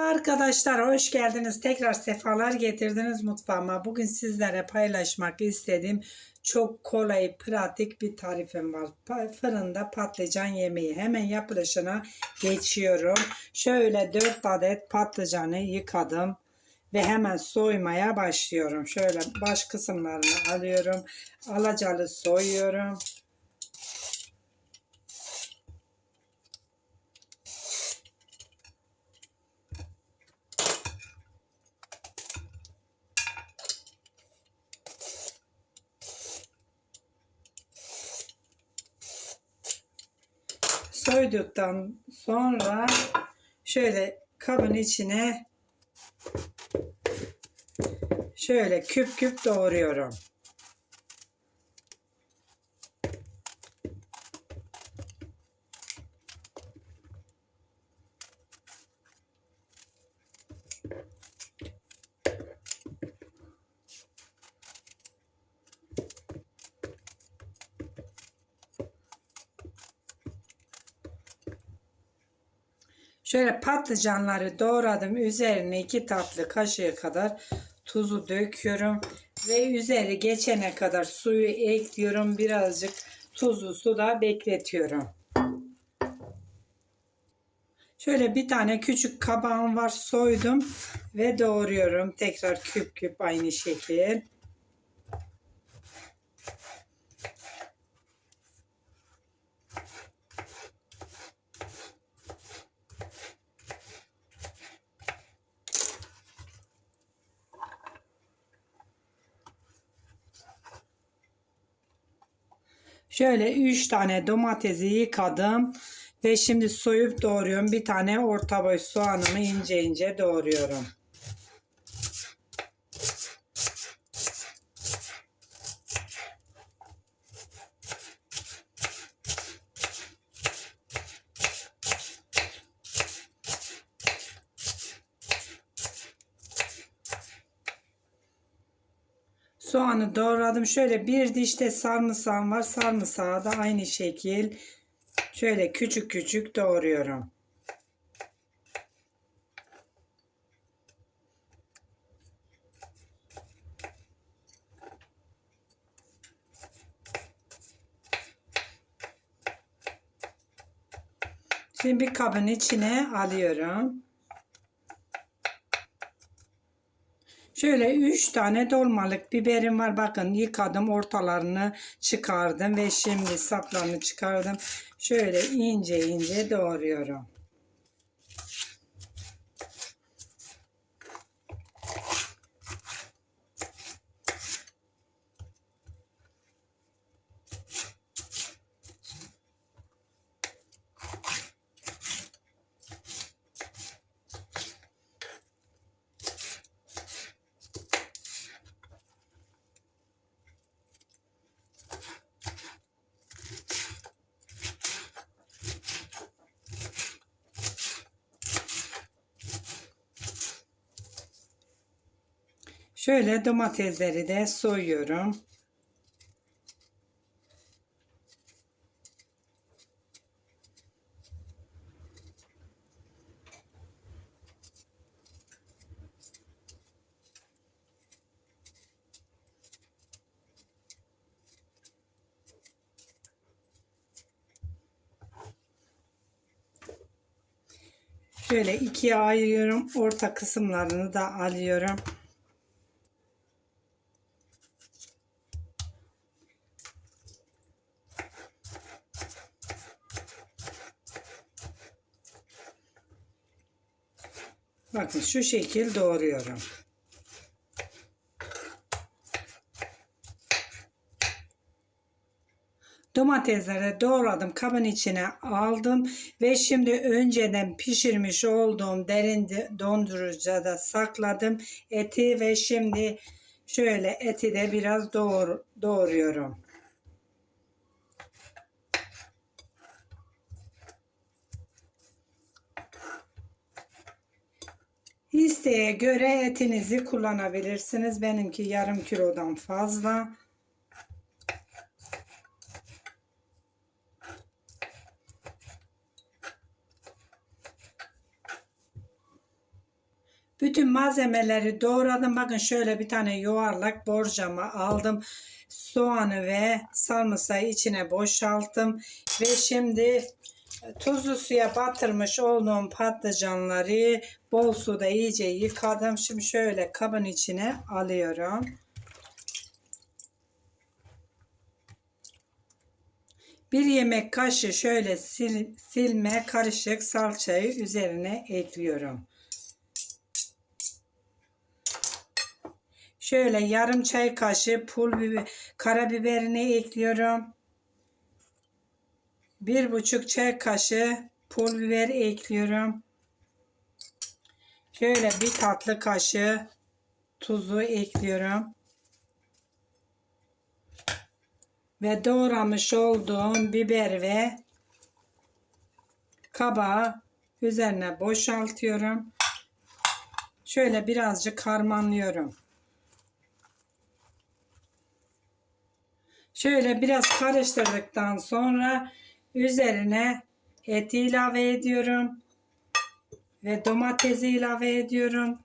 Arkadaşlar hoş geldiniz. Tekrar sefalar getirdiniz mutfağıma. Bugün sizlere paylaşmak istediğim çok kolay, pratik bir tarifim var. Fırında patlıcan yemeği. Hemen yapılışına geçiyorum. Şöyle 4 adet patlıcanı yıkadım ve hemen soymaya başlıyorum. Şöyle baş kısımlarını alıyorum. Alacalı soyuyorum. Soyduktan sonra şöyle kabın içine şöyle küp küp doğruyorum. Şöyle patlıcanları doğradım. Üzerine iki tatlı kaşığı kadar tuzu döküyorum. Ve üzeri geçene kadar suyu ekliyorum. Birazcık tuzlu suda bekletiyorum. Şöyle bir tane küçük kabağım var. Soydum ve doğruyorum. Tekrar küp küp aynı şekil. Şöyle 3 tane domatesi yıkadım ve şimdi soyup doğruyorum. Bir tane orta boy soğanımı ince ince doğruyorum. Soğanı doğradım. Şöyle bir dişte sarımsağım var. Sarımsağı da aynı şekil şöyle küçük küçük doğruyorum. Şimdi bir kabın içine alıyorum. Şöyle 3 tane dolmalık biberim var. Bakın yıkadım ortalarını çıkardım ve şimdi saplarını çıkardım. Şöyle ince ince doğruyorum. Şöyle domatesleri de soyuyorum. Şöyle ikiye ayırıyorum. Orta kısımlarını da alıyorum. Bakın şu şekil doğruyorum. Domatesleri doğradım kabın içine aldım ve şimdi önceden pişirmiş olduğum derin dondurucuda sakladım eti ve şimdi şöyle eti de biraz doğru, doğruyorum. İsteğe göre etinizi kullanabilirsiniz. Benimki yarım kilodan fazla. Bütün malzemeleri doğradım. Bakın şöyle bir tane yuvarlak borcama aldım. Soğanı ve sarımsağı içine boşalttım. Ve şimdi tuzlu suya batırmış olduğum patlıcanları bol suda iyice yıkadım. Şimdi şöyle kabın içine alıyorum. Bir yemek kaşığı şöyle sil, silme karışık salçayı üzerine ekliyorum. Şöyle yarım çay kaşığı pul biber, karabiberini ekliyorum. Bir buçuk çay kaşığı pul biber ekliyorum. Şöyle bir tatlı kaşığı tuzu ekliyorum. Ve doğramış olduğum biber ve kabağı üzerine boşaltıyorum. Şöyle birazcık harmanlıyorum. Şöyle biraz karıştırdıktan sonra üzerine eti ilave ediyorum. Ve domatesi ilave ediyorum.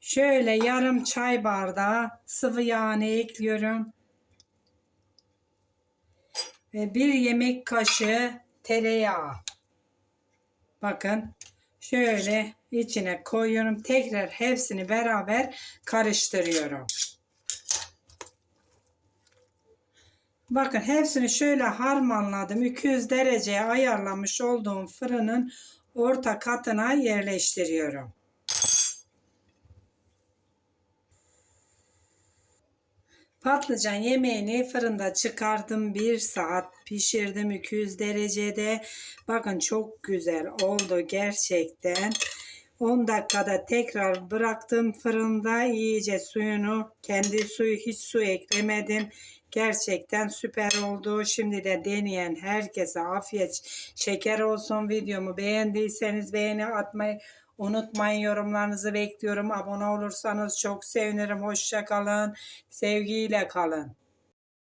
Şöyle yarım çay bardağı sıvı yağını ekliyorum. Ve bir yemek kaşığı tereyağı. Bakın şöyle içine koyuyorum. Tekrar hepsini beraber karıştırıyorum. Bakın hepsini şöyle harmanladım. 200 dereceye ayarlamış olduğum fırının orta katına yerleştiriyorum. Patlıcan yemeğini fırında çıkardım. 1 saat pişirdim 200 derecede. Bakın çok güzel oldu gerçekten. 10 dakikada tekrar bıraktım fırında. iyice suyunu, kendi suyu hiç su eklemedim. Gerçekten süper oldu. Şimdi de deneyen herkese afiyet şeker olsun. Videomu beğendiyseniz beğeni atmayı unutmayın. Yorumlarınızı bekliyorum. Abone olursanız çok sevinirim. Hoşça kalın. Sevgiyle kalın.